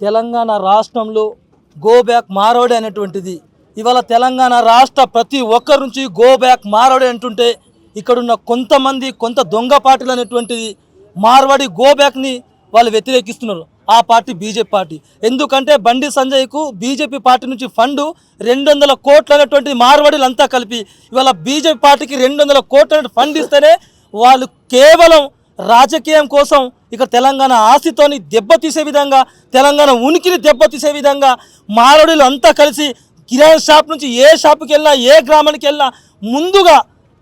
తెలంగాణ రాష్ట్రంలో go back మారోడే అనేటువంటిది. ఇవాళ తెలంగాణ రాష్ట్ర ప్రతి ఒక్కరి నుంచి గో బ్యాక్ మారోడే అంటుంటే ఇక్కడున్న కొంతమంది కొంత దొంగ పార్టీలు అనేటువంటిది మార్వాడి గో బ్యాక్ని వాళ్ళు వ్యతిరేకిస్తున్నారు. ఆ పార్టీ బీజేపీ పార్టీ. ఎందుకంటే బండి సంజయ్కు బీజేపీ పార్టీ నుంచి ఫండు రెండు వందల కోట్లు అనేటువంటి మార్వాడీలు అంతా కలిపి ఇవాళ బీజేపీ పార్టీకి రెండు వందల కోట్ల ఫండ్ ఇస్తేనే వాళ్ళు కేవలం రాజకీయం కోసం ఇక తెలంగాణ ఆస్తితోని దెబ్బతీసే విధంగా తెలంగాణ ఉనికిని దెబ్బతీసే విధంగా మారడులు అంతా కలిసి కిరాణా షాప్ నుంచి ఏ షాపుకి వెళ్ళినా ఏ గ్రామానికి వెళ్ళినా ముందుగా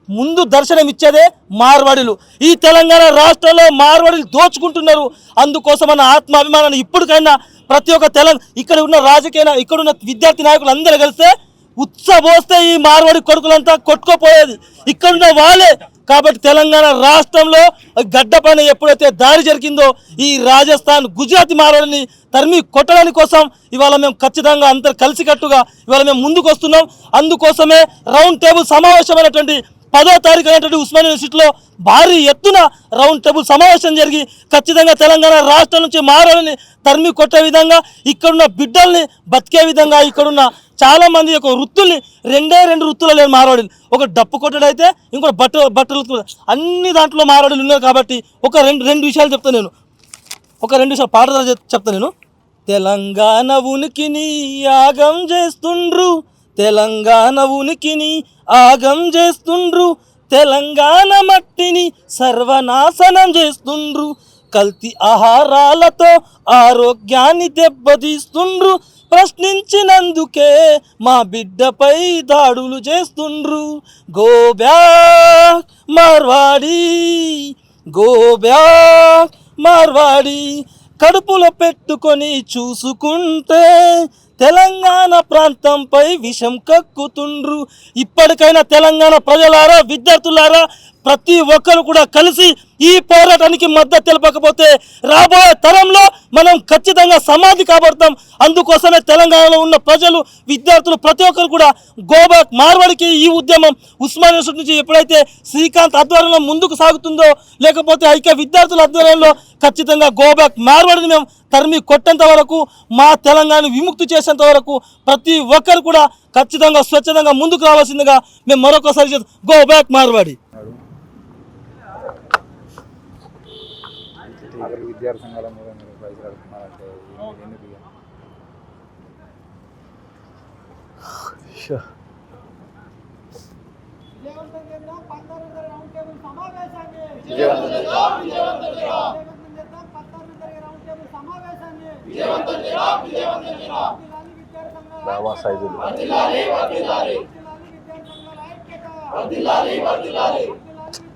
ముందు దర్శనం ఇచ్చేదే మార్వాడులు. ఈ తెలంగాణ రాష్ట్రంలో మార్వాడులు దోచుకుంటున్నారు. అందుకోసం మన ఆత్మాభిమానాన్ని ఇప్పటికైనా ప్రతి ఒక్క తెలంగాణ ఇక్కడ ఉన్న రాజకీయ ఇక్కడున్న ఇక్కడ ఉన్న విద్యార్థి నాయకులు అందరూ కలిస్తే ఉత్సవోస్తే ఈ మార్వాడి కొడుకులంతా కొట్టుకోపోయేది. ఇక్కడున్న వాళ్ళే. కాబట్టి తెలంగాణ రాష్ట్రంలో గడ్డ పైన ఎప్పుడైతే దారి జరిగిందో ఈ రాజస్థాన్ గుజరాత్ మార్వాడిని తరిమి కొట్టడానికి కోసం ఇవాళ మేము ఖచ్చితంగా అందరు కలిసికట్టుగా ఇవాళ మేము ముందుకు వస్తున్నాం అందుకోసమే రౌండ్ టేబుల్ సమావేశమైనటువంటి పదో తారీఖు అయినటువంటి ఉస్మాన్ యూనివర్సిటీలో భారీ ఎత్తున రౌండ్ టేబుల్ సమావేశం జరిగి ఖచ్చితంగా తెలంగాణ రాష్ట్రం నుంచి మారాలని తరిమి కొట్టే విధంగా ఇక్కడున్న బిడ్డల్ని బతికే విధంగా ఇక్కడున్న చాలా మంది యొక్క వృత్తుల్ని రెండే రెండు వృత్తులు లేని మారవాడిని ఒక డప్పు కొట్టడం అయితే ఇంకోటి బట్ట బట్టలు అన్ని దాంట్లో మారవాడీలు ఉన్నారు కాబట్టి ఒక రెండు రెండు విషయాలు చెప్తాను నేను. ఒక రెండు విషయాలు పాట చెప్తాను చెప్- నేను. తెలంగాణ ఉనికిని యాగం చేస్తుండ్రు. తెలంగాణ ఉనికిని ఆగం చేస్తుండ్రు. తెలంగాణ మట్టిని సర్వనాశనం చేస్తుండ్రు. కల్తీ ఆహారాలతో ఆరోగ్యాన్ని దెబ్బతీస్తుండ్రు. ప్రశ్నించినందుకే మా బిడ్డపై దాడులు చేస్తుండ్రు. Go back Marwadi go back Marwadi కడుపులో పెట్టుకొని చూసుకుంటే తెలంగాణ ప్రాంతంపై విషం కక్కుతుండ్రు. ఇప్పటికైనా తెలంగాణ ప్రజలారా విద్యార్థులారా ప్రతి ఒక్కరు కూడా కలిసి ఈ పోరాటానికి మద్దతు తెలపకపోతే రాబోయే తరంలో మనం ఖచ్చితంగా సమాధి కాబడతాం. అందుకోసమే తెలంగాణలో ఉన్న ప్రజలు విద్యార్థులు ప్రతి ఒక్కరు కూడా గోబాక్ మార్వాడికి ఈ ఉద్యమం ఉస్మాన్ యూనివర్సిటీ నుంచి ఎప్పుడైతే శ్రీకాంత్ ఆధ్వర్యంలో ముందుకు సాగుతుందో లేకపోతే ఐక్య విద్యార్థుల ఆధ్వర్యంలో ఖచ్చితంగా గోబాక్ మార్వాడిని మేము తరిమి కొట్టేంత వరకు మా తెలంగాణ విముక్తి చేసేంత వరకు ప్రతి ఒక్కరు కూడా ఖచ్చితంగా స్వచ్ఛందంగా ముందుకు రావాల్సిందిగా మేము మరొకసారి గో బ్యాక్ మార్వాడి. విద్యార్థి సంఘాల మీద మీరు పైసలు అడుగుతున్నారంటే ఏంది- ఎందుకు ఇక? విజయవంతం చేద్దాం పంతొమ్మిది